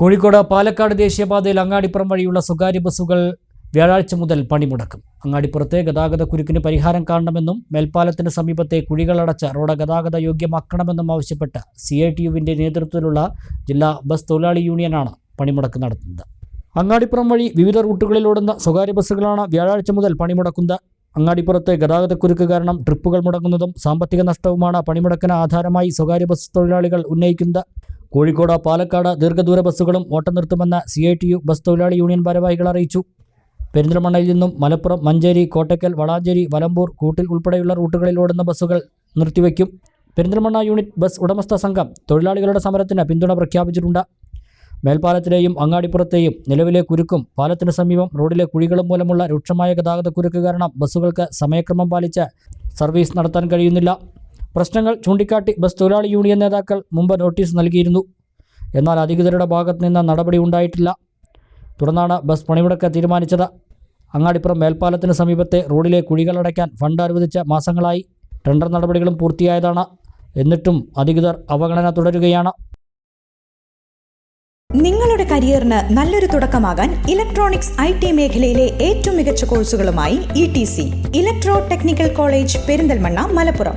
കോഴിക്കോട് പാലക്കാട് ദേശീയപാതയിൽ അങ്ങാടിപ്പുറം വഴിയുള്ള സ്വകാര്യ ബസ്സുകൾ വ്യാഴാഴ്ച മുതൽ പണിമുടക്കും. അങ്ങാടിപ്പുറത്തെ ഗതാഗത കുരുക്കിന് പരിഹാരം കാണണമെന്നും മേൽപ്പാലത്തിന് സമീപത്തെ കുഴികളടച്ച റോഡ് ഗതാഗത യോഗ്യമാക്കണമെന്നും ആവശ്യപ്പെട്ട് സി ഐ ടി യുവിന്റെ നേതൃത്വത്തിലുള്ള ജില്ലാ ബസ് തൊഴിലാളി യൂണിയനാണ് പണിമുടക്ക് നടത്തുന്നത്. അങ്ങാടിപ്പുറം വഴി വിവിധ റൂട്ടുകളിലോടുന്ന സ്വകാര്യ ബസ്സുകളാണ് വ്യാഴാഴ്ച മുതൽ പണിമുടക്കുന്നത്. അങ്ങാടിപ്പുറത്തെ ഗതാഗതക്കുരുക്ക് കാരണം ട്രിപ്പുകൾ മുടങ്ങുന്നതും സാമ്പത്തിക നഷ്ടവുമാണ് പണിമുടക്കിന് ആധാരമായി സ്വകാര്യ ബസ് തൊഴിലാളികൾ ഉന്നയിക്കുന്നത്. കോഴിക്കോട് പാലക്കാട് ദീർഘദൂര ബസ്സുകളും ഓട്ടം നിർത്തുമെന്ന് C I T U bus തൊഴിലാളി യൂണിയൻ ഭാരവാഹികൾ അറിയിച്ചു. പെരിന്തൽമണ്ണയിൽ നിന്നും മലപ്പുറം മഞ്ചേരി കോട്ടയ്ക്കൽ വളാഞ്ചേരി വലമ്പൂർ കൂട്ടിൽ ഉൾപ്പെടെയുള്ള റൂട്ടുകളിൽ ഓടുന്ന ബസ്സുകൾ നിർത്തിവെക്കും. പെരിന്തൽമണ്ണ യൂണിറ്റ് ബസ് ഉടമസ്ഥ സംഘം തൊഴിലാളികളുടെ സമരത്തിന് പിന്തുണ പ്രഖ്യാപിച്ചിട്ടുണ്ട്. മേൽപ്പാലത്തിലെയും അങ്ങാടിപ്പുറത്തെയും നിലവിലെ കുരുക്കും പാലത്തിന് സമീപം റോഡിലെ കുഴികളും മൂലമുള്ള രൂക്ഷമായ ഗതാഗത കുരുക്ക് കാരണം ബസ്സുകൾക്ക് സമയക്രമം പാലിച്ച് സർവീസ് നടത്താൻ കഴിയുന്നില്ല. പ്രശ്നങ്ങൾ ചൂണ്ടിക്കാട്ടി ബസ് തൊഴിലാളി യൂണിയൻ നേതാക്കൾ മുമ്പ് നോട്ടീസ് നൽകിയിരുന്നു. എന്നാൽ അധികൃതരുടെ ഭാഗത്ത് നിന്ന് നടപടി ഉണ്ടായിട്ടില്ല. തുടർന്നാണ് ബസ് പണിമുടക്ക് തീരുമാനിച്ചത്. അങ്ങാടിപ്പുറം മേൽപ്പാലത്തിന് സമീപത്തെ റോഡിലെ കുഴികൾ കുഴികളടയ്ക്കാൻ ഫണ്ട് അനുവദിച്ച മാസങ്ങളായി ടെൻഡർ നടപടികളും പൂർത്തിയായതാണ്. എന്നിട്ടും അധികൃതർ അവഗണന തുടരുകയാണ്. നിങ്ങളുടെ കരിയറിന് നല്ലൊരു തുടക്കമാകാൻ ഇലക്ട്രോണിക്സ് ഐ ടി മേഖലയിലെ ഏറ്റവും മികച്ച കോഴ്സുകളുമായി E T C electro technical college Perinthalmanna Malappuram.